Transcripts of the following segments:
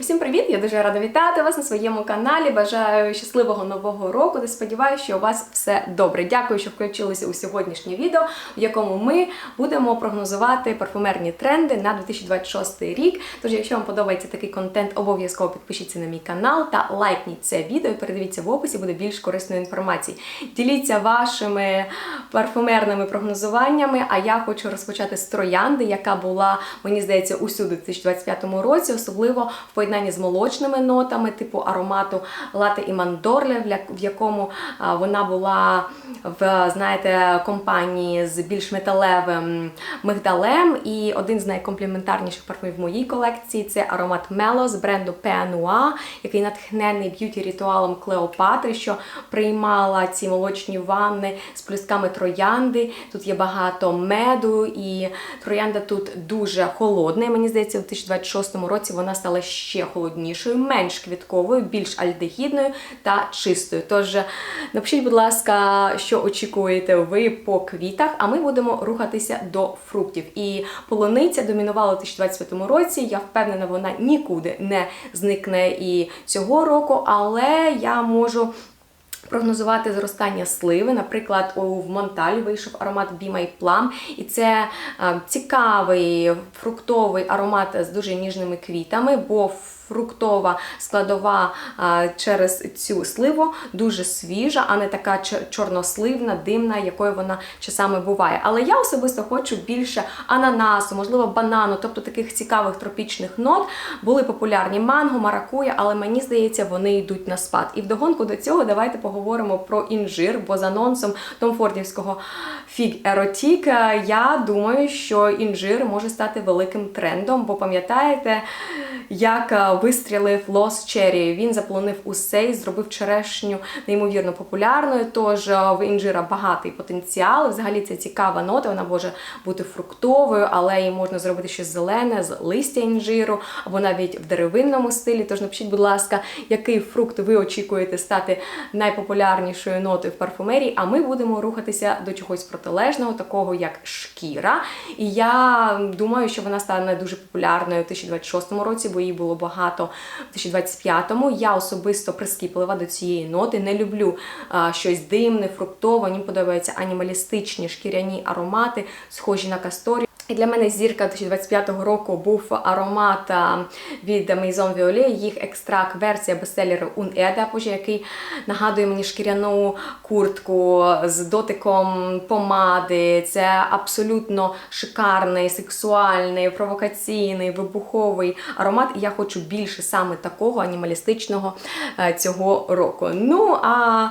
Всім привіт! Я дуже рада вітати вас на своєму каналі. Бажаю щасливого нового року та сподіваюся, що у вас все добре. Дякую, що включилися у сьогоднішнє відео, в якому ми будемо прогнозувати парфумерні тренди на 2026 рік. Тож, якщо вам подобається такий контент, обов'язково підпишіться на мій канал та лайкніть це відео передивіться в описі, буде більш корисної інформації. Діліться вашими парфумерними прогнозуваннями. А я хочу розпочати з троянди, яка була, мені здається, усюди в 2025 році, особливо в поєднанні з молочними нотами, типу аромату лате і мандорле, в якому вона була в знаєте, компанії з більш металевим мигдалем. І один з найкомпліментарніших парфумів в моїй колекції це аромат Мело з бренду Пеануа, який натхнений б'юті ритуалом Клеопатри, що приймала ці молочні ванни з плюсками троянди. Тут є багато меду, і троянда тут дуже холодна. Мені здається, у 2026 році вона стала ще холоднішою, менш квітковою, більш альдегідною та чистою. Тож напишіть, будь ласка, що очікуєте ви по квітах, а ми будемо рухатися до фруктів. І полуниця домінувала у 2025 році. Я впевнена, вона нікуди не зникне і цього року, але я можу. Прогнозувати зростання сливи, наприклад, у в Монталь вийшов аромат Be Plum, і це е, цікавий фруктовий аромат з дуже ніжними квітами, бо фруктова складова через цю сливу дуже свіжа, а не така чорносливна, димна, якою вона часами буває. Але я особисто хочу більше ананасу, можливо, банану, тобто таких цікавих тропічних нот. Були популярні манго, маракуя, але мені здається, вони йдуть на спад. І вдогонку до цього давайте поговоримо про інжир, бо з анонсом Томфордівського фіг Еротік я думаю, що інжир може стати великим трендом, бо пам'ятаєте, як вистрілив Лос Черрі. Він заполонив усе і зробив черешню неймовірно популярною. Тож е, в інжира багатий потенціал. Взагалі це цікава нота, вона може бути фруктовою, але її можна зробити щось зелене з листя інжиру або навіть в деревинному стилі. Тож напишіть, будь ласка, який фрукт ви очікуєте стати найпопулярнішою нотою в парфумерії, а ми будемо рухатися до чогось протилежного, такого як шкіра. І я думаю, що вона стане дуже популярною у 2026 році, бо її було багато багато в 2025-му. Я особисто прискіплива до цієї ноти. Не люблю а, щось димне, фруктове. Мені подобаються анімалістичні шкіряні аромати, схожі на касторі. І для мене зірка 2025 року був аромат від Maison Violet, їх екстракт версія бестселеру Un Edapage, який нагадує мені шкіряну куртку з дотиком помади. Це абсолютно шикарний, сексуальний, провокаційний, вибуховий аромат. І я хочу більше саме такого анімалістичного е, цього року. Ну, а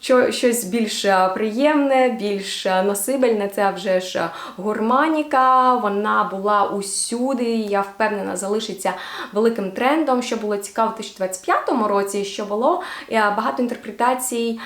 що, щось більш приємне, більш носибельне це вже ж гурманіка. Вона була усюди. Я впевнена, залишиться великим трендом. Що було цікаво в 2025 році, що було е, багато інтерпретацій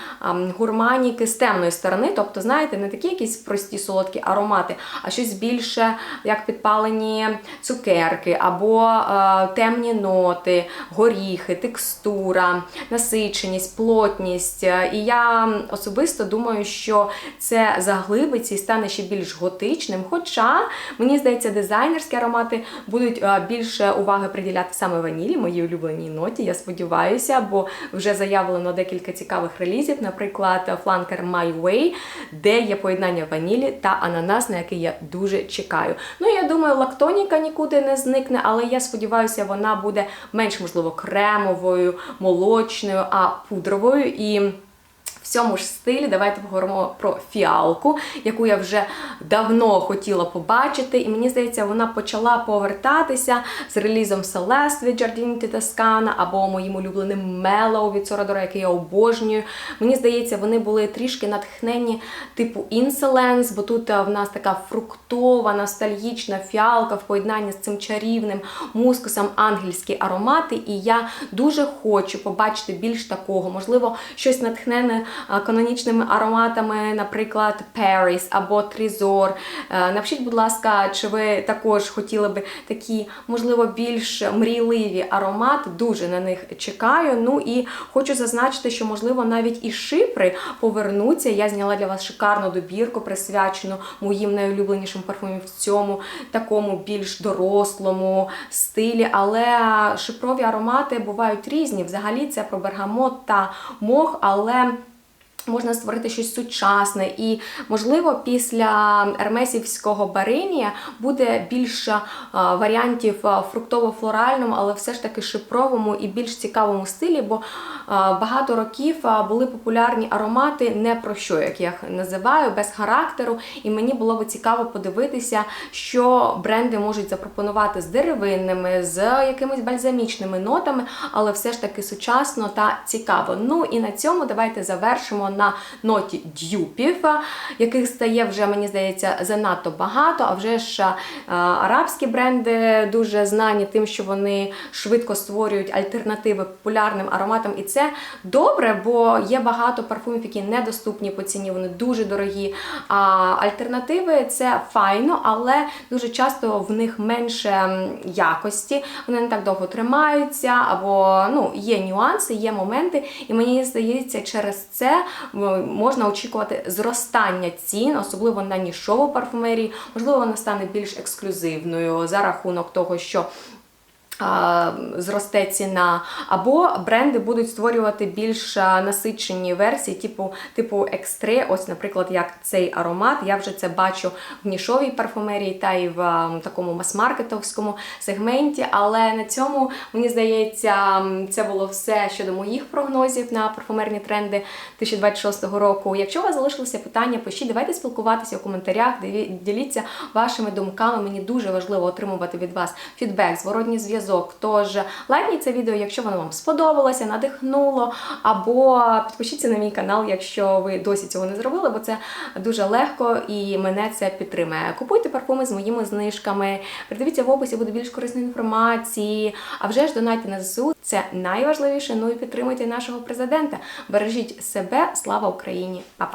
гурманіки з темної сторони. Тобто, знаєте, не такі якісь прості солодкі аромати, а щось більше, як підпалені цукерки, або е, темні ноти, горіхи, текстура, насиченість, плотність. І я особисто думаю, що це заглибиться і стане ще більш готичним. Хоча, мені здається, дизайнерські аромати будуть більше уваги приділяти саме ванілі, моїй улюбленій ноті. Я сподіваюся, бо вже заявлено декілька цікавих релізів, наприклад, фланкер My Way, де є поєднання ванілі та ананас, на який я дуже чекаю. Ну, я думаю, лактоніка нікуди не зникне, але я сподіваюся, вона буде менш, можливо, кремовою, молочною, а пудровою. І в цьому ж стилі давайте поговоримо про фіалку, яку я вже давно хотіла побачити. І мені здається, вона почала повертатися з релізом Celeste від Giardini Toscana або моїм улюбленим Mellow від Сорадора, який я обожнюю. Мені здається, вони були трішки натхнені типу Insolence, бо тут в нас така фруктова, ностальгічна фіалка в поєднанні з цим чарівним мускусом ангельські аромати. І я дуже хочу побачити більш такого, можливо, щось натхнене е, канонічними ароматами, наприклад, Paris або Трізор. Напишіть, будь ласка, чи ви також хотіли би такі, можливо, більш мрійливі аромати, дуже на них чекаю. Ну і хочу зазначити, що, можливо, навіть і шипри повернуться. Я зняла для вас шикарну добірку, присвячену моїм найулюбленішим парфумам в цьому такому більш дорослому стилі. Але шипрові аромати бувають різні. Взагалі це про бергамот та мох, але. Можна створити щось сучасне, і можливо після ермесівського баринія буде більше а, варіантів фруктово-флоральному, але все ж таки шипровому і більш цікавому стилі, бо а, багато років були популярні аромати не про що, як я їх називаю, без характеру. І мені було би цікаво подивитися, що бренди можуть запропонувати з деревинними, з якимись бальзамічними нотами, але все ж таки сучасно та цікаво. Ну і на цьому давайте завершимо на ноті дюпів, яких стає вже, мені здається, занадто багато. А вже ж а, арабські бренди дуже знані тим, що вони швидко створюють альтернативи популярним ароматам. І це добре, бо є багато парфумів, які недоступні по ціні, вони дуже дорогі. А альтернативи це файно, але дуже часто в них менше якості, вони не так довго тримаються, або ну, є нюанси, є моменти. І мені здається, через це можна очікувати зростання цін, особливо на нішову парфумерії. Можливо, вона стане більш ексклюзивною за рахунок того, що Зросте ціна, або бренди будуть створювати більш насичені версії, типу типу екстре. Ось, наприклад, як цей аромат. Я вже це бачу в нішовій парфумерії та і в такому мас-маркетовському сегменті. Але на цьому, мені здається, це було все щодо моїх прогнозів на парфумерні тренди 2026 року. Якщо у вас залишилися питання, пишіть, давайте спілкуватися у коментарях, діліться вашими думками. Мені дуже важливо отримувати від вас фідбек, зворотній зв'язок зв'язок. Тож лайкніть це відео, якщо воно вам сподобалося, надихнуло, або підпишіться на мій канал, якщо ви досі цього не зробили, бо це дуже легко і мене це підтримує. Купуйте парфуми з моїми знижками, придивіться в описі, буде більш корисної інформації. А вже ж донайте на ЗСУ. Це найважливіше. Ну і підтримуйте нашого президента. Бережіть себе, слава Україні, Па-па!